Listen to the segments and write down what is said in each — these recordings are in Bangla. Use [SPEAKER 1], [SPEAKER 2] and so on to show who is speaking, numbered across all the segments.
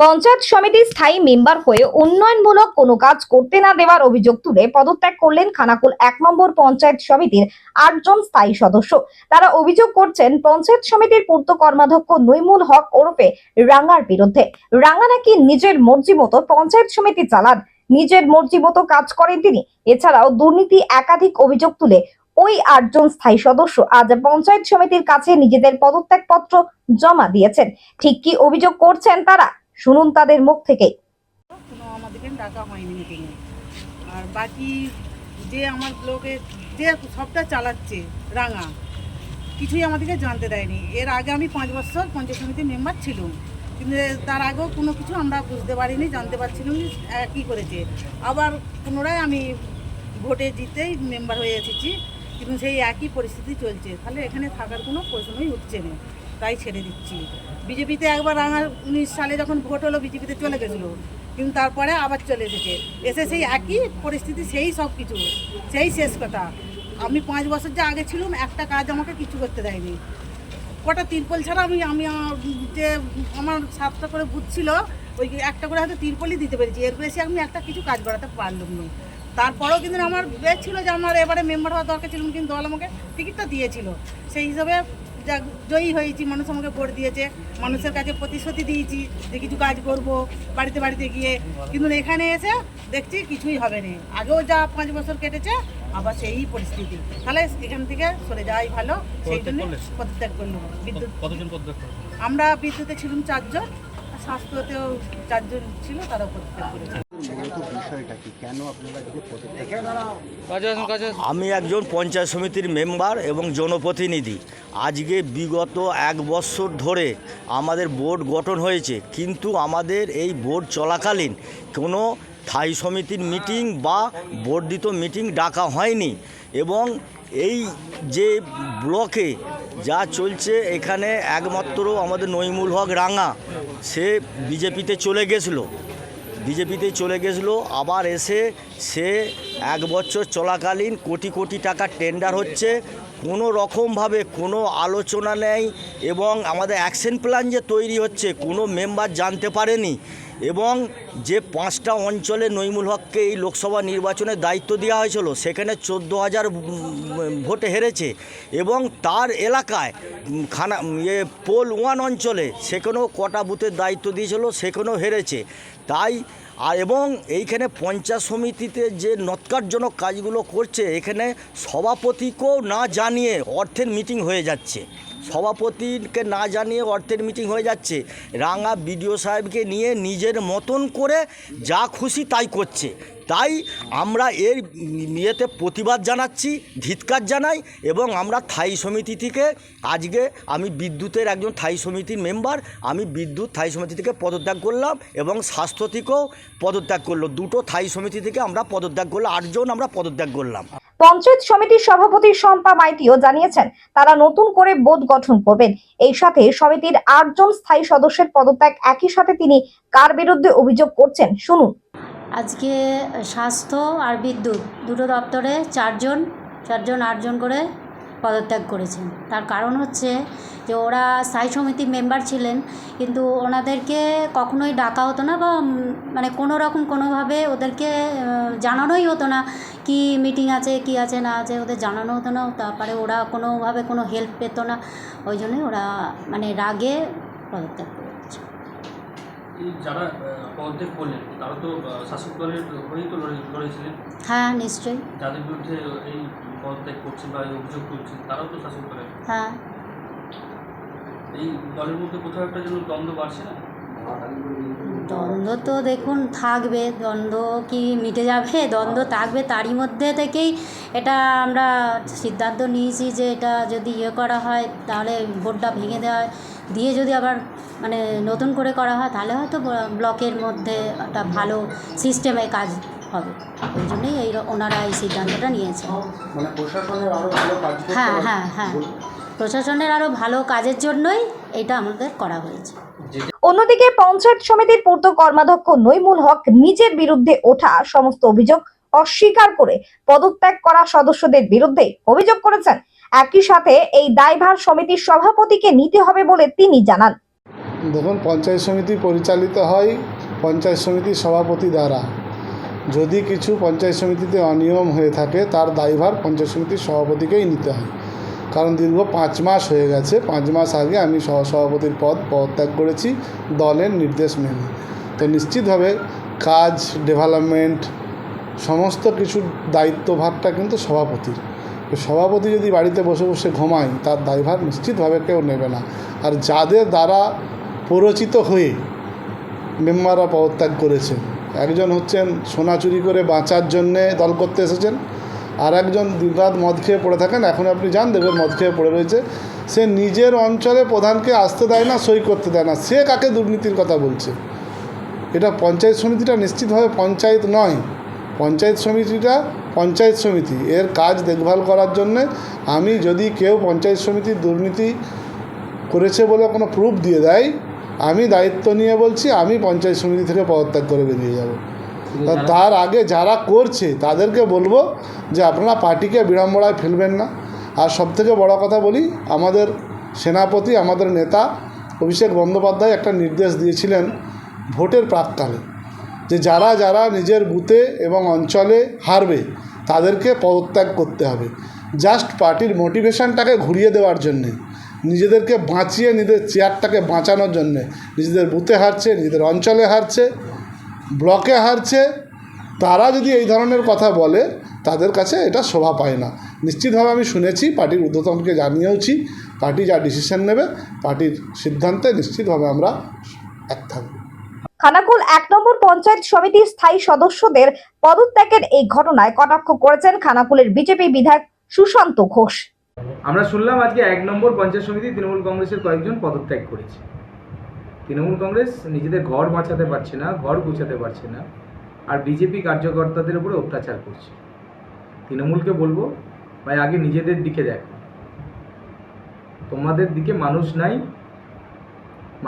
[SPEAKER 1] পঞ্চায়েত সমিতির স্থায়ী মেম্বার হয়ে উন্নয়নমূলক কোনো কাজ করতে না দেওয়ার অভিযোগ তুলে পদত্যাগ করলেন খানাকুল এক নম্বর পঞ্চায়েত সমিতির আটজন স্থায়ী সদস্য। তারা অভিযোগ করছেন, পঞ্চায়েত সমিতির পূর্ত কর্মাধ্যক্ষ নৈমুল হক ওরফে রাঙ্গার বিরুদ্ধে। রাঙ্গা নাকি নিজের মর্জি মতো পঞ্চায়েত সমিতি চালান, নিজের মর্জি মতো কাজ করেন তিনি। এছাড়াও দুর্নীতি একাধিক অভিযোগ তুলে ওই আটজন স্থায়ী সদস্য আজ পঞ্চায়েত সমিতির কাছে নিজেদের পদত্যাগপত্র জমা দিয়েছেন। ঠিক কি অভিযোগ করছেন তারা? শুনুন তাদের মুখ থেকে।
[SPEAKER 2] কোনো আমাদেরকে ডাকা হয়নি আর বাকি যে আমার ব্লকে যে সবটা চালাচ্ছে রাঙা, কিছুই আমাদেরকে জানতে দেয়নি। এর আগে আমি পাঁচ বছর পঞ্চায়েত সমিতির মেম্বার ছিলাম। কিন্তু তার আগেও কোনো কিছু আমরা বুঝতে পারিনি, জানতে পারছিলাম কী করেছে। আবার পুনরায় আমি ভোটে জিতেই মেম্বার হয়ে এসেছি, কিন্তু সেই একই পরিস্থিতি চলছে। তাহলে এখানে থাকার কোনো প্রশ্নই উঠছে না। তাই ছেড়ে দিচ্ছি। বিজেপিতে একবার রাঙা উনিশ সালে যখন ভোট হলো, বিজেপিতে চলে গেছিল। কিন্তু তারপরে আবার চলে এসেছে। এসে সেই একই পরিস্থিতি, সেই সব কিছু, সেই শেষ কথা। আমি পাঁচ বছর যে আগে ছিলাম, একটা কাজ আমাকে কিছু করতে দেয়নি। কটা তিরপল ছাড়া আমি আমি যে আমার সাতটা করে বুথ ছিল, ওই একটা করে হয়তো তিরপলই দিতে পেরেছি। এর বেশি আমি একটা কিছু কাজ করাতে পারলাম না। তারপরেও কিন্তু আমার বেশ ছিল যে আমার এবারে মেম্বার হওয়ার দরকার ছিল কিন্তু দল আমাকে টিকিটটা দিয়েছিল। সেই হিসাবে যা জয়ী হয়েছি মানুষ আমাকে ভোট দিয়েছে মানুষের কাছে প্রতিশ্রুতি দিয়েছি যে কিছু কাজ করব বাড়িতে বাড়িতে গিয়ে। কিন্তু এখানে এসে দেখছি কিছুই হবে না। আগেও যা পাঁচ বছর কেটেছে আবার সেই পরিস্থিতি। তাহলে এখান থেকে সরে যাওয়াই ভালো সেই জন্য পদত্যাগ করলাম। বিদ্যুৎ আমরা বিদ্যুতে ছিলাম চারজন স্বাস্থ্যতেও চারজন ছিল তারা পদত্যাগ করেছে।
[SPEAKER 3] আমি একজন পঞ্চায়েত সমিতির মেম্বার এবং জনপ্রতিনিধি। আজকে বিগত এক বছর ধরে আমাদের বোর্ড গঠন হয়েছে কিন্তু আমাদের এই বোর্ড চলাকালীন কোনো স্থায়ী সমিতির মিটিং বা বর্ধিত মিটিং ডাকা হয়নি এবং এই যে ব্লকে যা চলছে এখানে একমাত্র আমাদের নইমুল হক রাঙা সে বিজেপিতে চলে গেছিল। বিজেপিতে চলে গেছিল। আবার এসে সে এক বছর চলাকালীন কোটি কোটি টাকা টেন্ডার হচ্ছে। কোনো রকমভাবে কোনো আলোচনা নেই এবং আমাদের অ্যাকশন প্ল্যান যে তৈরি হচ্ছে, কোনো মেম্বার জানতে পারেনি। এবং যে পাঁচটা অঞ্চলে নইমুল হককে এই লোকসভা নির্বাচনের দায়িত্ব দেওয়া হয়েছিল, সেখানে চোদ্দ হাজার ভোটে হেরেছে। এবং তার এলাকায় খানা ইয়ে পোল ওয়ান অঞ্চলে সেখানেও কটা বুথের দায়িত্ব দিয়েছিল, সেখানেও হেরেছে। তাই আর এবং এইখানে পঞ্চায়েত সমিতিতে যে নৎকারজনক কাজগুলো করছে, এখানে সভাপতিকেও না জানিয়ে অর্থের মিটিং হয়ে যাচ্ছে। সভাপতিকে না জানিয়ে অর্থের মিটিং হয়ে যাচ্ছে। রাঙা বিডিও সাহেবকে নিয়ে নিজের মতন করে যা খুশি তাই করছে। তাই আমরা এর ইয়েতে প্রতিবাদ জানাচ্ছি, ধিৎকার জানাই এবং আমরা থাই সমিতি থেকে আজকে আমি বিদ্যুতের একজন থাই সমিতির মেম্বার, আমি বিদ্যুৎ থাই সমিতি থেকে পদত্যাগ করলাম এবং স্বাস্থ্য থেকেও পদত্যাগ করল। দুটো থাই সমিতি থেকে আমরা পদত্যাগ করলাম, আটজন আমরা পদত্যাগ করলাম।
[SPEAKER 1] পঞ্চায়েত সমিতির সভাপতি শম্পা মাইতিও জানিয়েছেন, তারা নতুন করে বোর্ড গঠন করবেন। এই সাথে সমিতির আটজন স্থায়ী সদস্যের পদত্যাগ একই সাথে তিনি কার বিরুদ্ধে অভিযোগ করছেন? শুনুন।
[SPEAKER 4] আজকে স্বাস্থ্য আর বিদ্যুৎ দুটো দপ্তরে চারজন চারজন, আটজন করে পদত্যাগ করেছেন। তার কারণ হচ্ছে যে ওরা স্থায়ী সমিতির মেম্বার ছিলেন, কিন্তু ওনাদেরকে কখনোই ডাকা হতো না বা মানে কোনো রকম কোনোভাবে ওদেরকে জানানোই হতো না কি মিটিং আছে, কি আছে, না আছে, ওদের জানানো হতো না। তারপরে ওরা কোনোভাবে কোনো হেল্প পেত না। ওই জন্যই ওরা মানে রাগে পদত্যাগ
[SPEAKER 5] যারা পদত্যাগ করলেন তারা তো শাসক দলের হয়েই তো লড়েছিলেন
[SPEAKER 4] হ্যাঁ নিশ্চয়ই।
[SPEAKER 5] যাদের বিরুদ্ধে এই পদত্যাগ করছেন বা এই অভিযোগ তুলছেন তারাও তো শাসক দলের।
[SPEAKER 4] হ্যাঁ।
[SPEAKER 5] এই দলের মধ্যে কোথাও একটা যেন দ্বন্দ্ব বাড়ছে না?
[SPEAKER 4] দ্বন্দ্ব তো দেখুন থাকবে দ্বন্দ্ব কি মিটে যাবে? দ্বন্দ্ব থাকবে তারই মধ্যে থেকেই এটা আমরা সিদ্ধান্ত নিয়েছি যে এটা যদি ইয়ে করা হয় তাহলে ভোটটা ভেঙে দেওয়া হয়। দিয়ে যদি আবার মানে নতুন করে করা হয় তাহলে হয়তো ব্লকের মধ্যে একটা ভালো সিস্টেমে কাজ হবে। ওই জন্যই এই ওনারা এই সিদ্ধান্তটা নিয়েছেন
[SPEAKER 6] মানে
[SPEAKER 4] হ্যাঁ হ্যাঁ হ্যাঁ। প্রশাসনের আরও ভালো কাজের জন্যই এটা আমাদের করা হয়েছে।
[SPEAKER 1] অন্যদিকে পঞ্চায়েত সমিতির পূর্ত কর্মাধ্যক্ষ নইমুল হক নিজের বিরুদ্ধে ওঠা সমস্ত অভিযোগ অস্বীকার করে পদত্যাগ করা সদস্যদের বিরুদ্ধে অভিযোগ করেছেন। একই সাথে এই দায়ভার সমিতির সভাপতিকে নিতে হবে বলে তিনি জানান।
[SPEAKER 7] দেখুন, পঞ্চায়েত সমিতি পরিচালিত হয় পঞ্চায়েত সমিতির সভাপতি দ্বারা। যদি কিছু পঞ্চায়েত সমিতিতে অনিয়ম হয়ে থাকে, তার দায়ভার পঞ্চায়েত সমিতির সভাপতিকেই নিতে হয়। কারণ দীর্ঘ পাঁচ মাস হয়ে গেছে। পাঁচ মাস আগে আমি সহ সভাপতির পদ পদত্যাগ করেছি দলের নির্দেশ মেনে। তো নিশ্চিতভাবে কাজ ডেভেলপমেন্ট সমস্ত কিছুর দায়িত্বভারটা কিন্তু সভাপতির। সভাপতি যদি বাড়িতে বসে বসে ঘুমায়, তার দায়ভার নিশ্চিতভাবে কেউ নেবে না। আর যাদের দ্বারা প্ররোচিত হয়ে মেম্বাররা পদত্যাগ করেছেন, একজন হচ্ছেন সোনা চুরি করে বাঁচার জন্যে দল করতে এসেছেন আর একজন দিনরাত মদ খেয়ে পড়ে থাকেন, এখন আপনি যান দেখবেন মদ খেয়ে পড়ে রয়েছে। সে নিজের অঞ্চলে প্রধানকে আসতে দেয় না, সই করতে দেয় না। সে কাকে দুর্নীতির কথা বলছে? এটা পঞ্চায়েত সমিতিটা নিশ্চিতভাবে পঞ্চায়েত নয়। পঞ্চায়েত সমিতিটা পঞ্চায়েত সমিতি। এর কাজ দেখভাল করার জন্যে আমি যদি কেউ পঞ্চায়েত সমিতির দুর্নীতি করেছে বলে কোনো প্রুফ দিয়ে দেয়, আমি দায়িত্ব নিয়ে বলছি, আমি পঞ্চায়েত সমিতি থেকে পদত্যাগ করে বেরিয়ে যাব। তার আগে যারা করছে তাদেরকে বলব যে আপনারা পার্টিকে বিড়ম্বনায় ফেলবেন না। আর সবথেকে বড় কথা বলি আমাদের সেনাপতি আমাদের নেতা অভিষেক বন্দ্যোপাধ্যায় একটা নির্দেশ দিয়েছিলেন ভোটের প্রাককালে যে যারা যারা নিজের বুথে এবং অঞ্চলে হারবে তাদেরকে পদত্যাগ করতে হবে। জাস্ট পার্টির মোটিভেশনটাকে ঘুরিয়ে দেওয়ার জন্যে নিজেদেরকে বাঁচিয়ে নিজেদের চেয়ারটাকে বাঁচানোর জন্যে নিজেদের বুথে হারছে নিজেদের অঞ্চলে হারছে ব্লকে হারছে তারা যদি এই ধরনের কথা বলে তাদের কাছে এটা শোভা পায় না। নিশ্চিতভাবে আমি শুনেছি পার্টির ঊর্ধ্বতনকে জানিয়েওছি পার্টি যা ডিসিশন নেবে পার্টির সিদ্ধান্তে নিশ্চিতভাবে আমরা এক থাকব।
[SPEAKER 1] খানাকুল এক নম্বর পঞ্চায়েত সমিতির স্থায়ী সদস্যদের পদত্যাগের এই ঘটনায় কটাক্ষ করেছেন খানাকুলের বিজেপি বিধায়ক সুশান্ত ঘোষ।
[SPEAKER 8] আমরা শুনলাম আজকে এক নম্বর পঞ্চায়েত সমিতি তৃণমূল কংগ্রেসের কয়েকজন পদত্যাগ করেছে। তৃণমূল কংগ্রেস নিজেদের ঘর বাঁচাতে পারছে না, ঘর গুছাতে পারছে না, আর বিজেপি কার্যকর্তাদের উপরে অত্যাচার করছে। তৃণমূলকে বলব, ভাই, আগে নিজেদের দিকে দেখো। তোমাদের দিকে মানুষ নাই,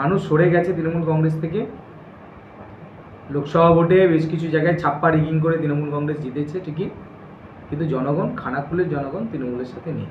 [SPEAKER 8] মানুষ সরে গেছে তৃণমূল কংগ্রেস থেকে। লোকসভা ভোটে বেশ কিছু জায়গায় ছাপ্পা রিগিং করে তৃণমূল কংগ্রেস জিতেছে ঠিকই, কিন্তু জনগণ খানাকুলের জনগণ তৃণমূলের সাথে নেই।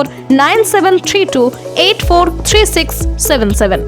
[SPEAKER 9] nine seven three two eight four three six seven seven.